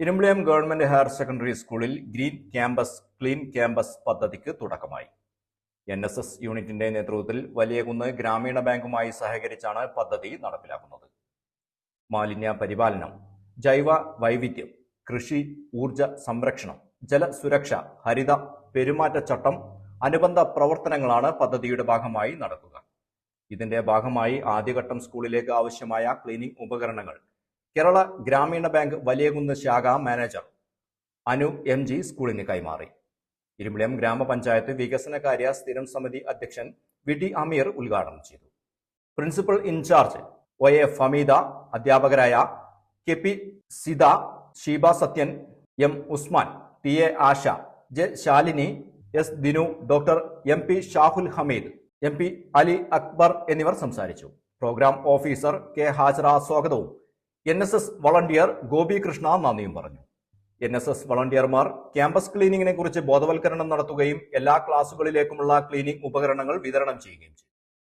Irimbiliyam government higher secondary സ്കൂളിൽ green campus clean campus പദ്ധതിക്ക് തുടക്കമായി. എൻ എസ് എസ് യൂണിറ്റിന്റെ നേതൃത്വത്തിൽ വലിയകുന്ന് ഗ്രാമീണ ബാങ്കുമായി സഹകരിച്ചാണ് പദ്ധതി നടപ്പിലാക്കുന്നത്. മാലിന്യ പരിപാലനം ജൈവ വൈവിധ്യം കൃഷി ഊർജ സംരക്ഷണം ജലസുരക്ഷ ഹരിത പെരുമാറ്റച്ചട്ടം അനുബന്ധ പ്രവർത്തനങ്ങളാണ് പദ്ധതിയുടെ ഭാഗമായി നടക്കുക. ഇതിന്റെ ഭാഗമായി ആദ്യഘട്ടം സ്കൂളിലേക്ക് ആവശ്യമായ ക്ലീനിംഗ് ഉപകരണങ്ങൾ കേരള ഗ്രാമീണ ബാങ്ക് വലിയകുന്ന് ശാഖ മാനേജർ അനു എം ജി സ്കൂളിന് കൈമാറി. ഇരുമ്പിളിയം ഗ്രാമപഞ്ചായത്ത് വികസനകാര്യ സ്ഥിരം സമിതി അധ്യക്ഷൻ വി ടി അമീർ ഉദ്ഘാടനം ചെയ്തു. Principal in charge O A Fameeda അധ്യാപകരായ K P Sitha Sheeba Sathyan M Usman T A Asha J Shalini S Dinu doctor M P Shahul Hameed M P Ali Akbar എന്നിവർ സംസാരിച്ചു. Programme officer K Hajara സ്വാഗതവും N S S volunteer Gopikrishna നന്ദിയും പറഞ്ഞു. N S S വളണ്ടിയർമാർ campus ക്ലീനിങ്ങിനെ കുറിച്ച് ബോധവൽക്കരണം നടത്തുകയും എല്ലാ ക്ലാസുകളിലേക്കുമുള്ള ക്ലീനിംഗ് ഉപകരണങ്ങൾ വിതരണം ചെയ്യുകയും ചെയ്തു.